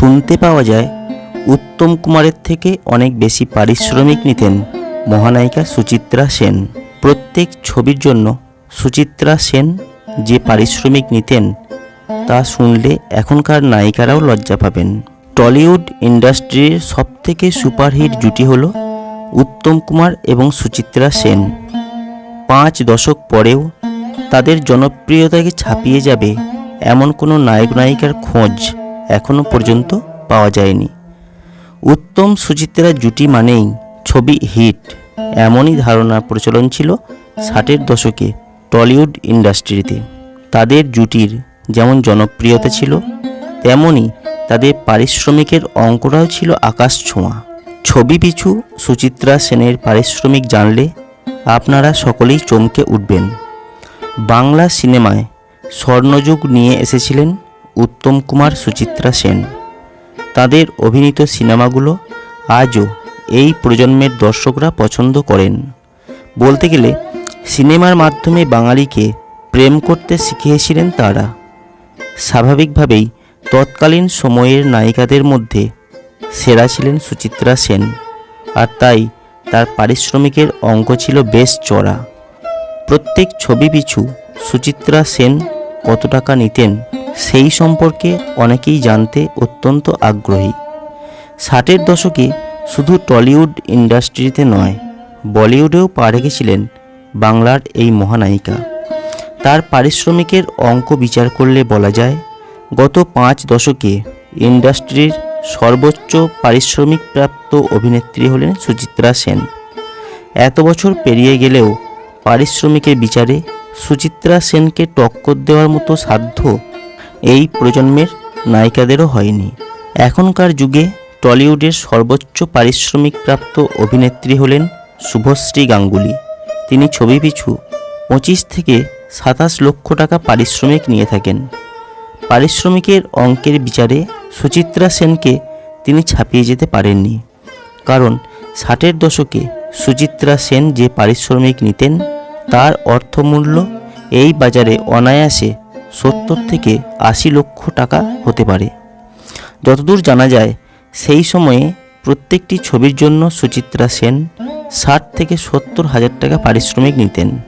শুনতে পাওয়া যায়, উত্তম কুমারের থেকে অনেক বেশি পারিশ্রমিক নিতেন মহানায়িকা সুচিত্রা সেন। প্রত্যেক ছবির জন্য সুচিত্রা সেন যে পারিশ্রমিক নিতেন, তা শুনলে এখনকার নায়িকারাও লজ্জা পাবেন। টলিউড ইন্ডাস্ট্রির সবথেকে সুপারহিট জুটি হল উত্তম কুমার এবং সুচিত্রা সেন। পাঁচ দশক পরেও তাদের জনপ্রিয়তাকে ছাপিয়ে যাবে এমন কোনো নায়ক নায়িকার খোঁজ এখনও পর্যন্ত পাওয়া যায়নি। উত্তম সুচিত্রা জুটি মানেই ছবি হিট। এমনই ধারণা প্রচলন ছিল ষাটের দশকে টলিউড ইন্ডাস্ট্রিতে। তাদের জুটির যেমন জনপ্রিয়তা ছিল, তেমনই তাদের পারিশ্রমিকের অঙ্কটাও ছিল আকাশ ছোঁয়া। ছবি পিছু সুচিত্রা সেনের পারিশ্রমিক জানলে আপনারা সকলেই চমকে উঠবেন। বাংলা সিনেমায় স্বর্ণযুগ নিয়ে এসেছিলেন উত্তম কুমার সুচিত্রা সেন। তাদের অভিনীত সিনেমাগুলো আজও এই প্রজন্মের দর্শকরা পছন্দ করেন। বলতে গেলে, সিনেমার মাধ্যমে বাঙালিকে প্রেম করতে শিখিয়েছিলেন তারা। স্বাভাবিকভাবেই তৎকালীন সময়ের নায়িকাদের মধ্যে সেরা ছিলেন সুচিত্রা সেন, আর তাই তার পারিশ্রমিকের অঙ্ক ছিল বেশ চড়া প্রত্যেক ছবি পিছু সুচিত্রা সেন কত টাকা নিতেন সেই সম্পর্কে অনেকেই জানতে অত্যন্ত আগ্রহী। ষাটের দশকে শুধু টলিউড ইন্ডাস্ট্রিতে নয়, বলিউডেও পা রেখেছিলেন বাংলার এই মহানায়িকা। তার পারিশ্রমিকের অঙ্ক বিচার করলে বলা যায়, গত পাঁচ দশকে ইন্ডাস্ট্রির সর্বোচ্চ পারিশ্রমিক প্রাপ্ত অভিনেত্রী হলেন সুচিত্রা সেন। এত বছর পেরিয়ে গেলেও পারিশ্রমিকের বিচারে সুচিত্রা সেনকে টক্কর দেওয়ার মতো সাধ্য এই প্রজন্মের নায়িকাদেরও হয়নি। এখনকার যুগে টলিউডের সর্বোচ্চ পারিশ্রমিক প্রাপ্ত অভিনেত্রী হলেন শুভশ্রী গাঙ্গুলি। তিনি ছবি পিছু পঁচিশ থেকে সাতাশ লক্ষ টাকা পারিশ্রমিক নিয়ে থাকেন। পারিশ্রমিকের অঙ্কের বিচারে সুচিত্রা সেনকে তিনি ছাপিয়ে যেতে পারেননি। কারণ ষাটের দশকে সুচিত্রা সেন যে পারিশ্রমিক নিতেন, তার অর্থমূল্য এই বাজারে অনায়াসে সত্তর থেকে আশি লক্ষ টাকা হতে পারে। যতদূর জানা যায়, সেই সময়ে প্রত্যেকটি ছবির জন্য সুচিত্রা সেন ষাট থেকে সত্তর হাজার টাকা পারিশ্রমিক নিতেন।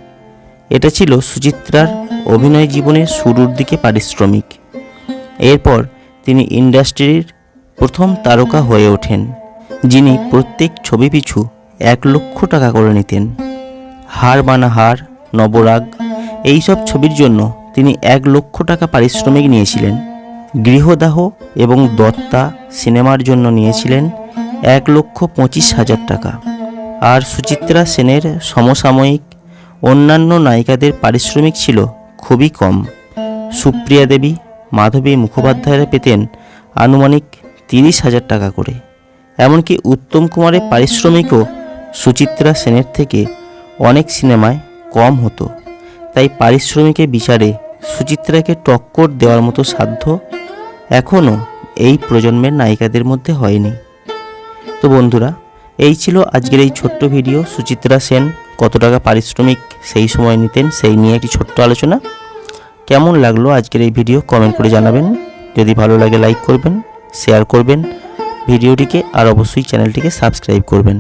এটা ছিল সুচিত্রার অভিনয় জীবনের শুরুর দিকে পারিশ্রমিক। এরপর তিনি ইন্ডাস্ট্রির প্রথম তারকা হয়ে ওঠেন, যিনি প্রত্যেক ছবি পিছু এক লক্ষ টাকা করে নিতেন। হার বানা হার নবরাগ, এইসব ছবির জন্য তিনি এক লক্ষ টাকা পারিশ্রমিক নিয়েছিলেন। গৃহদাহ এবং দত্তা সিনেমার জন্য নিয়েছিলেন এক লক্ষ পঁচিশ হাজার টাকা। আর সুচিত্রা সেনের সমসাময়িক অন্যান্য নায়িকাদের পারিশ্রমিক ছিল খুবই কম। সুপ্রিয়া দেবী, মাধবী মুখোপাধ্যায়রা পেতেন আনুমানিক তিরিশ হাজার টাকা করে। এমনকি উত্তম কুমারের পারিশ্রমিকও সুচিত্রা সেনের থেকে অনেক সিনেমায় কম হতো। তাই পারিশ্রমিকের বিচারে সুচিত্রাকে টক্কর দেওয়ার মতো সাধ্য এখনও এই প্রজন্মের নায়িকাদের মধ্যে হয়নি। তো বন্ধুরা, এই ছিল আজকের এই ছোট্ট ভিডিও। সুচিত্রা সেন কত টাকা পারিশ্রমিক সেই সময় নিতেন সেই নিয়ে একটি ছোট্ট আলোচনা। কেমন লাগল আজকের এই ভিডিও কমেন্ট করে জানাবেন। যদি ভালো লাগে লাইক করবেন, শেয়ার করবেন। ভিডিওটিকে আর অবশ্যই চ্যানেলটিকে সাবস্ক্রাইব করবেন।